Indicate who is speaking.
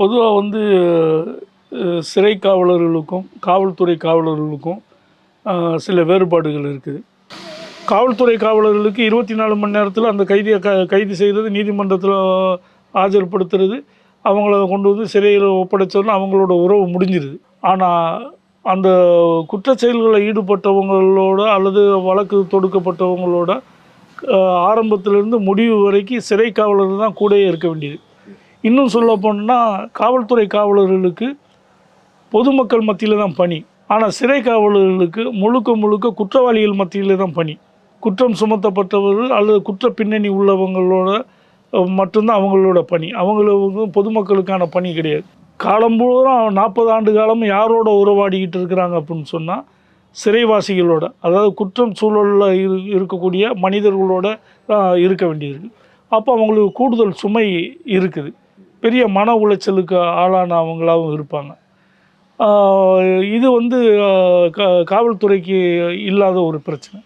Speaker 1: பொதுவாக வந்து சிறை காவலர்களுக்கும் காவல்துறை காவலர்களுக்கும் சில வேறுபாடுகள் இருக்குது. காவல்துறை காவலர்களுக்கு இருபத்தி நாலு மணி நேரத்தில் அந்த கைதியை க கைது செய்கிறது நீதிமன்றத்தில் ஆஜர்படுத்துறது அவங்கள கொண்டு வந்து சிறையில் ஒப்படைச்சோன்னா அவங்களோட உறவு முடிஞ்சிருது. ஆனால் அந்த குற்ற செயல்களில் ஈடுபட்டவங்களோட அல்லது வழக்கு தொடுக்கப்பட்டவங்களோட அஹ், ஆரம்பத்திலிருந்து முடிவு வரைக்கும் சிறை காவலர் தான் கூடயே இருக்க வேண்டியது. இன்னும் சொல்ல போனால் காவல்துறை காவலர்களுக்கு பொதுமக்கள் மத்தியில் தான் பணி. ஆனால் சிறை காவலர்களுக்கு முழுக்க முழுக்க குற்றவாளிகள் மத்தியில் தான் பணி. குற்றம் சுமத்தப்பட்டவர்கள் அல்லது குற்ற பின்னணி உள்ளவங்களோட மட்டும்தான் அவங்களோட பணி. அவங்களுக்கு பொதுமக்களுக்கான பணி கிடையாது. காலம்பூரா நாற்பது ஆண்டு காலம் யாரோட உறவாடிக்கிட்டு இருக்கிறாங்க அப்படின்னு சொன்னால் சிறைவாசிகளோட அதாவது குற்றம் சூழலில் இரு இருக்கக்கூடிய மனிதர்களோட இருக்க வேண்டியிருக்கு. அப்போ அவங்களுக்கு கூடுதல் சுமை இருக்குது. பெரிய மன உளைச்சலுக்கு ஆளானவங்களாகவும் இருப்பாங்க. இது வந்து க காவல்துறைக்கு இல்லாத ஒரு பிரச்சனை.